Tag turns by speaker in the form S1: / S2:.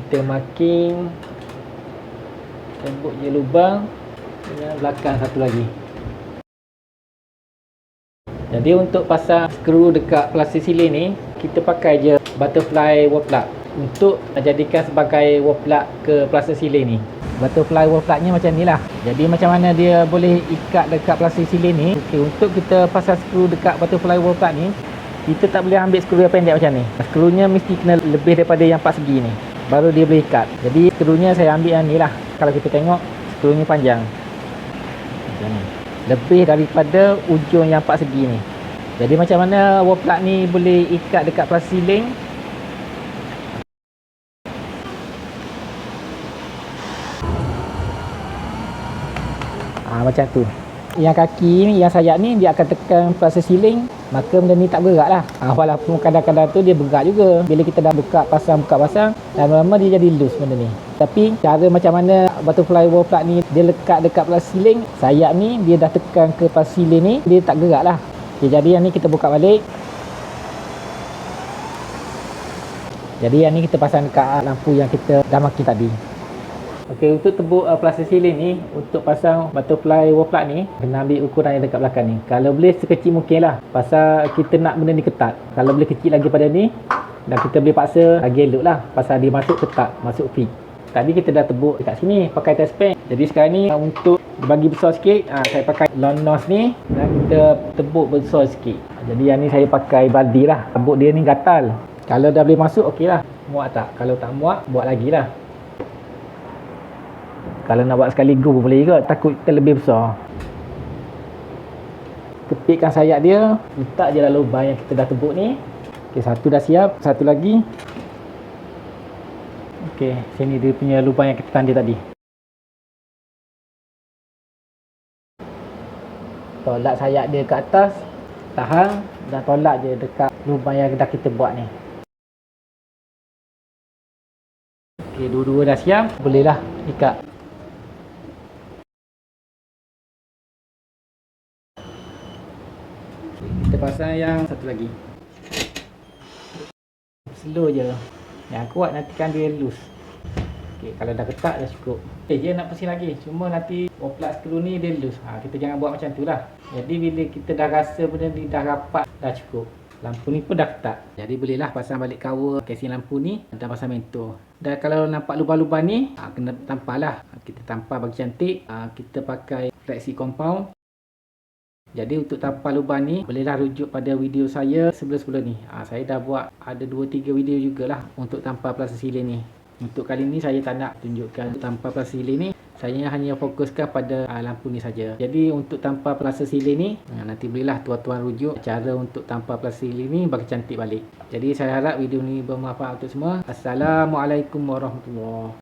S1: kita marking tembok je lubang dengan belakang satu lagi. Jadi untuk pasang skru dekat plastik silin ni kita pakai je butterfly wall plug untuk jadikan sebagai wall plug ke plastik silin ni. Butterfly wall plug nya macam ni lah. Jadi macam mana dia boleh ikat dekat plastik silin ni? Okay, untuk kita pasang skru dekat butterfly wall plug ni kita tak boleh ambil skru yang pendek macam ni. Skrunya mesti kena lebih daripada yang 4 segi ni baru dia boleh ikat. Jadi skrunya saya ambil yang ni lah. Kalau kita tengok skrunya panjang. Macam ni. Lebih daripada ujung yang 4 segi ni. Jadi macam mana wall plug ni boleh ikat dekat plastik silin ha, macam tu. Yang kaki ni yang sayap ni dia akan tekan plastik siling maka benda ni tak bergerak lah. Ha, walaupun kadang-kadang tu dia bergerak juga. Bila kita dah buka pasang buka pasang lama-lama dia jadi loose benda ni. Tapi cara macam mana butterfly wall plug ni dia lekat dekat plastik siling sayap ni dia dah tekan ke plastik siling ni dia tak gerak lah. Okay, jadi yang ni kita buka balik. Jadi yang ni kita pasang dekat lampu yang kita dah makin tadi Okey, untuk tebuk uh, plastik silin ni, untuk pasang butterfly wall plug ni, kena ambil ukuran yang dekat belakang ni. Kalau boleh sekecil mungkin lah. Pasal kita nak benda ni ketat. Kalau boleh kecil lagi pada ni, dan kita boleh paksa lagi elok lah. Pasal dia masuk ketat, masuk fit. Tadi kita dah tebuk dekat sini pakai test pen. Jadi sekarang ni uh, untuk bagi besar sikit, uh, saya pakai long nose ni dan kita tebuk besar sikit. Jadi yang ni saya pakai baldi lah. Tebuk dia ni gatal. Kalau dah boleh masuk, okey lah. Muat tak? Kalau tak muat, buat lagi lah. Kalau nak buat sekali go pun boleh juga Takut kita lebih besar. Kepitkan sayap dia Letak je lah lubang yang kita dah tebuk ni. Ok satu dah siap Satu lagi. Ok sini dia punya lubang yang kita tanda tadi. Tolak sayap dia ke atas Tahan Dan tolak je dekat lubang yang dah kita buat ni. Ok dua-dua dah siap Bolehlah ikat kita pasang yang satu lagi. Slow je. Yang kuat nanti kan dia loose. Ok kalau dah ketat dah cukup. Ok dia nak pusing lagi. Cuma nanti oplat screw ni dia loose. Ha, kita jangan buat macam tu lah. Jadi bila kita dah rasa benda ni dah rapat dah cukup. Lampu ni pun dah ketat. Jadi bolehlah pasang balik cover casing lampu ni dan pasang mentor. Dan kalau nampak lubang-lubang ni ha, kena tampal lah. Kita tampal bagi cantik. Ha, kita pakai flexi compound jadi untuk tampal lubang ni bolehlah rujuk pada video saya sebelum-sebelum ni. Ha, saya dah buat ada 2-3 video jugalah untuk tampal plastik silin ni. Untuk kali ni saya tak nak tunjukkan tampal plastik silin ni. Saya hanya fokuskan pada ha, lampu ni saja. Jadi untuk tampal plastik silin ni ha, nanti bolehlah tuan-tuan rujuk cara untuk tampal plastik silin ni bagi cantik balik. Jadi saya harap video ni bermanfaat untuk semua. Assalamualaikum warahmatullahi